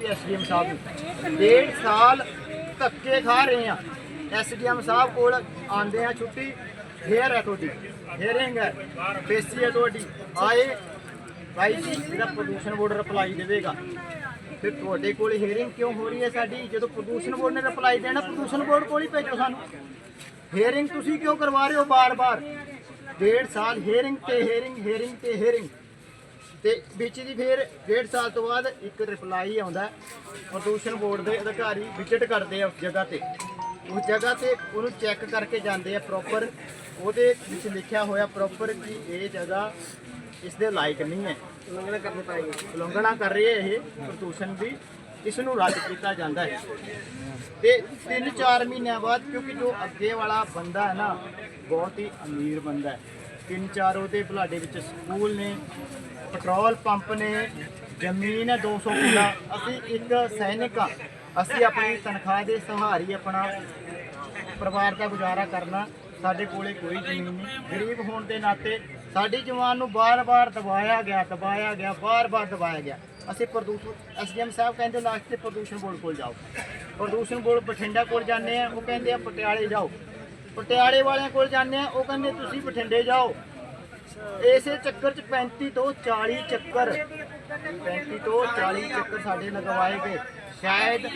DSP SDM ਸਾਹਿਬ ਨੂੰ। ਡੇਢ ਸਾਲ ਧੱਕੇ ਖਾ ਰਹੇ ਆ। ਐਸਡੀਐਮ ਸਾਹਿਬ ਕੋਲ ਆਂਦੇ ਆ ਛੁੱਟੀ, ਫੇਰ ਹੈ ਤੁਹਾਡੀ ਫੇਰਿੰਗ ਹੈ ਪੇਸੀ ਹੈ ਤੁਹਾਡੀ, ਆਏ। ਭਾਈ ਜੀ ਇਹਦਾ ਪ੍ਰਦੂਸ਼ਣ ਬੋਰਡ ਰਿਪਲਾਈ ਦੇਵੇਗਾ। ਫਿਰ ਤੁਹਾਡੇ ਕੋਲ ਹੀਅਰਿੰਗ ਕਿਉਂ ਹੋ ਰਹੀ ਹੈ ਸਾਡੀ? ਜਦੋਂ ਪ੍ਰਦੂਸ਼ਣ ਬੋਰਡ ਨੇ ਰਿਪਲਾਈ ਦੇਣਾ, ਪ੍ਰਦੂਸ਼ਣ ਬੋਰਡ ਕੋਲ ਹੀ ਭੇਜੋ ਸਾਨੂੰ। ਹੀਅਰਿੰਗ ਤੁਸੀਂ ਕਿਉਂ ਕਰਵਾ ਰਹੇ ਹੋ ਬਾਰ-ਬਾਰ? ਡੇਢ ਸਾਲ ਹੀਅਰਿੰਗ ਤੇ ਹੀਅਰਿੰਗ ਹੀਅਰਿੰਗ ਤੇ ਹੀਅਰਿੰਗ ਤੇ ਵਿੱਚ ਦੀ ਫਿਰ ਡੇਢ ਸਾਲ ਤੋਂ ਬਾਅਦ ਇੱਕ ਰਿਪਲਾਈ ਆਉਂਦਾ ਹੈ। ਪ੍ਰਦੂਸ਼ਣ ਬੋਰਡ ਦੇ ਅਧਿਕਾਰੀ ਵਿਜ਼ਿਟ ਕਰਦੇ ਆ ਉਸ ਜਗ੍ਹਾ ਤੇ। ਉਸ ਜਗ੍ਹਾ ਤੇ ਉਹਨੂੰ ਚੈੱਕ ਕਰਕੇ ਜਾਂਦੇ ਆ ਪ੍ਰੋਪਰ ਉਹਦੇ ਵਿੱਚ ਲਿਖਿਆ ਹੋਇਆ ਪ੍ਰੋਪਰ ਕਿ ਇਹ ਜਗ੍ਹਾ ਇਸ ਦੇ ਲਾਇਕ ਨਹੀਂ ਹੈ। ਉਲੰਘਣਾ ਕਰਨੀ ਪਾਏਗੀ ਉਲੰਘਣਾ ਕਰ ਰਹੀ ਹੈ ਇਹ ਪ੍ਰਦੂਸ਼ਣ ਦੀ। ਇਸ ਨੂੰ ਰੱਦ ਕੀਤਾ ਜਾਂਦਾ ਹੈ। ਤੇ 3-4 ਮਹੀਨਿਆਂ ਬਾਅਦ ਕਿਉਂਕਿ ਜੋ ਅੱਗੇ ਵਾਲਾ ਬੰਦਾ ਹੈ ਨਾ ਬਹੁਤ ਹੀ ਅਮੀਰ ਬੰਦਾ ਹੈ। ਤਿੰਨ ਚਾਰ ਉਹਦੇ ਬੁਲਾਡੇ ਵਿੱਚ ਸਕੂਲ ਨੇ, ਪੈਟਰੋਲ ਪੰਪ ਨੇ, ਜ਼ਮੀਨ ਹੈ 200 ਕਿੱਲਾ। ਅਸੀਂ ਇੱਕ ਸੈਨਿਕ ਆ ਅਸੀਂ ਆਪਣੀ ਤਨਖਾਹ ਦੇ ਸਹਾਰੀ ਆਪਣਾ ਪਰਿਵਾਰ ਦਾ ਗੁਜ਼ਾਰਾ ਕਰਨਾ। ਸਾਡੇ ਕੋਲੇ ਕੋਈ ਜ਼ਮੀਨ ਨਹੀਂ। ਗਰੀਬ ਹੋਣ ਦੇ ਨਾਤੇ ਸਾਡੀ ਜਵਾਨ ਨੂੰ ਬਾਰ-ਬਾਰ ਦਬਾਇਆ ਗਿਆ ਦਬਾਇਆ ਗਿਆ, ਬਾਰ-ਬਾਰ ਦਬਾਇਆ ਗਿਆ। ਅਸੀਂ ਪ੍ਰਦੂਸ਼ਣ, ਐਸਡੀਐਮ ਸਾਹਿਬ ਕਹਿੰਦੇ ਲਾਸਟ ਤੇ ਪ੍ਰਦੂਸ਼ਣ ਬੋਰਡ ਕੋਲ ਜਾਓ। ਪ੍ਰਦੂਸ਼ਣ ਬੋਰਡ ਬਠਿੰਡਾ ਕੋਲ ਜਾਂਦੇ ਆ, ਉਹ ਕਹਿੰਦੇ ਆ ਪਟਿਆਲੇ ਜਾਓ। ਪਟਿਆਲੇ ਵਾਲਿਆਂ ਕੋਲ ਜਾਂਦੇ ਆ, ਉਹ ਕਹਿੰਦੇ ਤੁਸੀਂ ਬਠਿੰਡੇ ਜਾਓ। ਇਸੇ ਚੱਕਰ ਚ 35 ਤੋਂ 40 ਚੱਕਰ 35 ਤੋਂ 40 ਚੱਕਰ ਸਾਡੇ ਲਗਵਾਏ ਗਏ। ਸ਼ਾਇਦ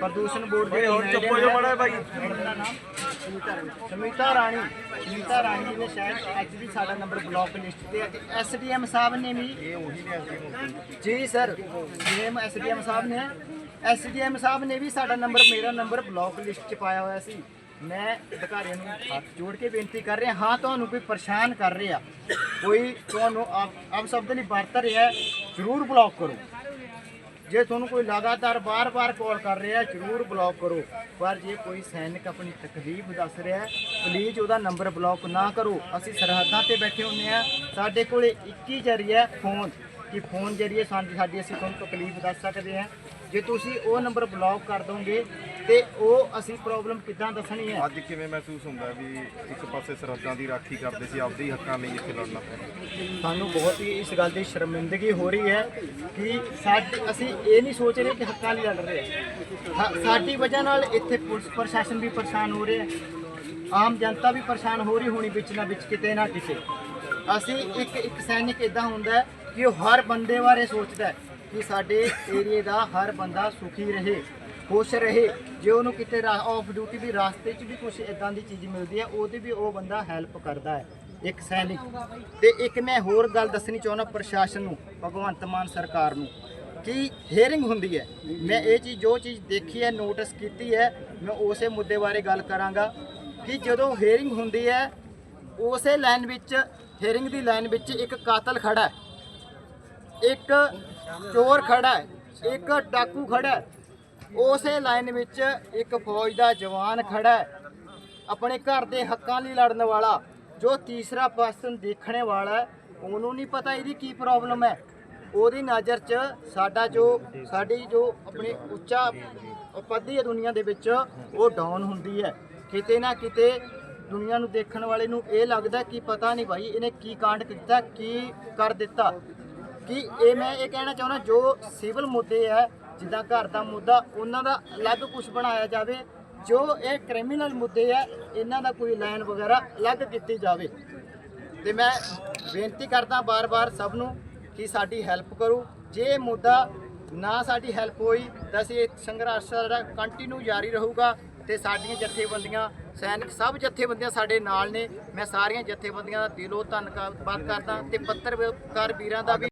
ਪ੍ਰਦੂਸ਼ਣ ਬੋਰਡ ਦੇ ਹੋਰ ਚੱਪੋ ਜੋ ਬੜਾ ਭਾਈ। ਸਮੀਤਾ ਰਾਣੀ ਸਮੀਤਾ ਰਾਣੀ ਜੀ ਨੇ ਸ਼ਾਇਦ ਅੱਜ ਵੀ ਸਾਡਾ ਨੰਬਰ ਬਲੌਕ ਲਿਸਟ ਤੇ ਹੈ ਤੇ ਐਸਡੀਐਮ ਸਾਹਿਬ ਨੇ ਵੀ ਇਹ ਉਹੀ ਨੇ ਜੀ ਸਰ ਜੀਐਮ ਐਸਡੀਐਮ ਸਾਹਿਬ ਨੇ ਐਸਡੀਐਮ ਸਾਹਿਬ ਨੇ ਵੀ ਸਾਡਾ ਨੰਬਰ ਮੇਰਾ ਨੰਬਰ ਬਲੌਕ ਲਿਸਟ 'ਚ ਪਾਇਆ ਹੋਇਆ ਸੀ। ਮੈਂ ਅਧਿਕਾਰੀਆਂ ਨੂੰ ਹੱਥ ਜੋੜ ਕੇ ਬੇਨਤੀ ਕਰ ਰਿਹਾ, ਹਾਂ ਤੁਹਾਨੂੰ ਕੋਈ ਪਰੇਸ਼ਾਨ ਕਰ ਰਿਹਾ, ਕੋਈ ਤੁਹਾਨੂੰ ਆਪ ਆਪ ਸ਼ਬਦ ਨਹੀਂ ਵਰਤ ਰਿਹਾ, ਜ਼ਰੂਰ ਬਲੌਕ ਕਰੋ। ਜੇ ਤੁਹਾਨੂੰ ਕੋਈ ਲਗਾਤਾਰ ਬਾਰ-ਬਾਰ ਕਾਲ ਕਰ ਰਿਹਾ, ਜ਼ਰੂਰ ਬਲੌਕ ਕਰੋ। ਪਰ ਜੇ ਕੋਈ ਸੈਨਿਕ ਆਪਣੀ ਤਕਲੀਫ ਦੱਸ ਰਿਹਾ ਪਲੀਜ਼ ਉਹਦਾ ਨੰਬਰ ਬਲੌਕ ਨਾ ਕਰੋ। ਅਸੀਂ ਸਰਹੱਦਾਂ ਤੇ ਬੈਠੇ ਹੁੰਦੇ ਆ ਸਾਡੇ ਕੋਲੇ ਇੱਕ ਹੀ ਜਰੀਆ ਫੋਨ ਕਿ ਫੋਨ ਜਰੀਏ ਸਾਡੀ ਸਾਡੀ ਅਸੀਂ ਤੁਹਾਨੂੰ ਤਕਲੀਫ ਦੱਸ ਸਕਦੇ ਹਾਂ। ਜੇ ਤੁਸੀਂ ਉਹ ਨੰਬਰ ਬਲੌਕ ਕਰ ਦੋਗੇ ਤੇ ਉਹ ਅਸੀਂ ਪ੍ਰੋਬਲਮ ਕਿੱਦਾਂ ਦੱਸਣੀ ਹੈ? ਅੱਜ ਕਿਵੇਂ ਮਹਿਸੂਸ ਹੁੰਦਾ ਵੀ ਇੱਕ ਪਾਸੇ ਸਰਹੱਦਾਂ ਦੀ ਰਾਖੀ ਕਰਦੇ ਸੀ ਆਪਦੇ ਹੀ ਹੱਕਾਂ ਲਈ ਇੱਥੇ ਲੜਨਾ ਪਿਆ? ਸਾਨੂੰ ਬਹੁਤ ਹੀ ਇਸ ਗੱਲ ਦੀ ਸ਼ਰਮਿੰਦਗੀ ਹੋ ਰਹੀ ਹੈ ਕਿ ਸਾਡੇ ਅਸੀਂ ਇਹ ਨਹੀਂ ਸੋਚ ਰਹੇ ਕਿ ਹੱਕਾਂ ਲਈ ਲੜ ਰਹੇ ਹਾਂ। ਸਾਡੀ ਵਜ੍ਹਾ ਨਾਲ ਇੱਥੇ ਪੁਲਿਸ ਪ੍ਰਸ਼ਾਸਨ ਵੀ ਪਰੇਸ਼ਾਨ ਹੋ ਰਿਹਾ ਆਮ ਜਨਤਾ ਵੀ ਪਰੇਸ਼ਾਨ ਹੋ ਰਹੀ ਹੋਣੀ ਵਿੱਚ ਨਾ ਵਿੱਚ ਕਿਤੇ ਨਾ ਕਿਤੇ। ਅਸੀਂ ਇੱਕ ਇੱਕ ਸੈਨਿਕ ਇਦਾਂ ਹੁੰਦਾ ਕਿ ਉਹ ਹਰ ਬੰਦੇ ਬਾਰੇ ਸੋਚਦਾ ਹੈ। ਕਿ ਸਾਡੇ ਏਰੀਏ ਦਾ ਹਰ ਬੰਦਾ ਸੁਖੀ ਰਹੇ, ਖੁਸ਼ ਰਹੇ। ਜੇ ਉਹਨੂੰ ਕਿਤੇ ਆਫ ਡਿਊਟੀ ਵੀ ਰਾਸਤੇ 'ਚ ਵੀ ਕੁਝ ਇਦਾਂ ਦੀ ਚੀਜ਼ ਮਿਲਦੀ ਹੈ, ਉਹਦੀ ਵੀ ਉਹ ਬੰਦਾ ਹੈਲਪ ਕਰਦਾ ਹੈ, ਇੱਕ ਸੈਨਿਕ ਤੇ ਇੱਕ ਮੈਂ ਹੋਰ ਗੱਲ ਦੱਸਣੀ ਚਾਹੁੰਦਾ ਪ੍ਰਸ਼ਾਸਨ ਨੂੰ, ਭਗਵੰਤ ਮਾਨ ਸਰਕਾਰ ਨੂੰ, ਕਿ ਹੇਅਰਿੰਗ ਹੁੰਦੀ ਹੈ। ਮੈਂ ਇਹ ਚੀਜ਼ ਜੋ ਚੀਜ਼ ਦੇਖੀ ਹੈ ਨੋਟਿਸ ਕੀਤੀ ਹੈ, ਮੈਂ ਉਸੇ ਮੁੱਦੇ ਬਾਰੇ ਗੱਲ ਕਰਾਂਗਾ ਕਿ ਜਦੋਂ ਹੇਅਰਿੰਗ ਹੁੰਦੀ ਹੈ, ਉਸੇ ਲਾਈਨ ਵਿੱਚ ਹੇਅਰਿੰਗ ਦੀ ਲਾਈਨ ਵਿੱਚ ਇੱਕ ਕਾਤਲ ਖੜਾ ਹੈ। ਇੱਕ ਚੋਰ ਖੜਾ ਹੈ, ਇੱਕ ਡਾਕੂ ਖੜਾ ਹੈ। ਉਸੇ ਲਾਈਨ ਵਿੱਚ ਇੱਕ ਫੌਜ ਦਾ ਜਵਾਨ ਖੜਾ ਹੈ। ਆਪਣੇ ਘਰ ਦੇ ਹੱਕਾਂ ਲਈ ਲੜਨ ਵਾਲਾ, ਜੋ ਤੀਸਰਾ ਪਰਸਨ ਦੇਖਣੇ ਵਾਲਾ ਉਹਨੂੰ ਨਹੀਂ ਪਤਾ ਇਹਦੀ ਕੀ ਪ੍ਰੋਬਲਮ ਹੈ। ਉਹਦੀ ਨਜ਼ਰ 'ਚ ਸਾਡਾ ਜੋ, ਸਾਡੀ ਜੋ ਆਪਣੀ ਉੱਚਾ ਪੱਧੀ ਹੈ ਦੁਨੀਆ ਦੇ ਵਿੱਚ ਉਹ ਡਾਊਨ ਹੁੰਦੀ ਹੈ। ਕਿਤੇ ਨਾ ਕਿਤੇ ਦੁਨੀਆ ਨੂੰ ਦੇਖਣ ਵਾਲੇ ਨੂੰ ਇਹ ਲੱਗਦਾ ਕਿ ਪਤਾ ਨਹੀਂ ਭਾਈ ਇਹਨੇ ਕੀ ਕਾਂਡ ਕੀਤਾ, ਕੀ ਕਰ ਦਿੱਤਾ। ਕਿ ਇਹ ਮੈਂ ਇਹ ਕਹਿਣਾ ਚਾਹੁੰਦਾ, ਜੋ ਸਿਵਲ ਮੁੱਦੇ ਹੈ, ਜਿੱਦਾਂ ਘਰ ਦਾ ਮੁੱਦਾ, ਉਹਨਾਂ ਦਾ ਅਲੱਗ ਕੁਝ ਬਣਾਇਆ ਜਾਵੇ, ਜੋ ਇਹ ਕ੍ਰਿਮੀਨਲ ਮੁੱਦੇ ਹੈ, ਇਹਨਾਂ ਦਾ ਕੋਈ ਲਾਈਨ ਵਗੈਰਾ ਅਲੱਗ ਕੀਤੀ ਜਾਵੇ। ਤੇ ਮੈਂ ਬੇਨਤੀ ਕਰਦਾ ਬਾਰ-ਬਾਰ ਸਭ ਨੂੰ ਕਿ ਸਾਡੀ ਹੈਲਪ ਕਰੋ। ਜੇ ਇਹ ਮੁੱਦਾ ਨਾ ਸਾਡੀ ਹੈਲਪ ਹੋਈ, ਤਾਂ ਅਸੀਂ ਇਹ ਸੰਘਰਸ਼ ਸਾਡਾ ਕੰਟੀਨਿਊ ਜਾਰੀ ਰਹੂਗਾ ਤੇ ਸਾਡੀਆਂ ਜਥੇਬੰਦੀਆਂ, ਸੈਨਿਕ ਸਭ ਜਥੇਬੰਦੀਆਂ ਸਾਡੇ ਨਾਲ ਨੇ। ਮੈਂ ਸਾਰੀਆਂ ਜਥੇਬੰਦੀਆਂ ਦਾ ਦਿਲੋਂ ਧੰਨਵਾਦ ਕਰਦਾ ਤੇ ਪੱਤਰਕਾਰ ਵੀਰਾਂ ਦਾ ਵੀ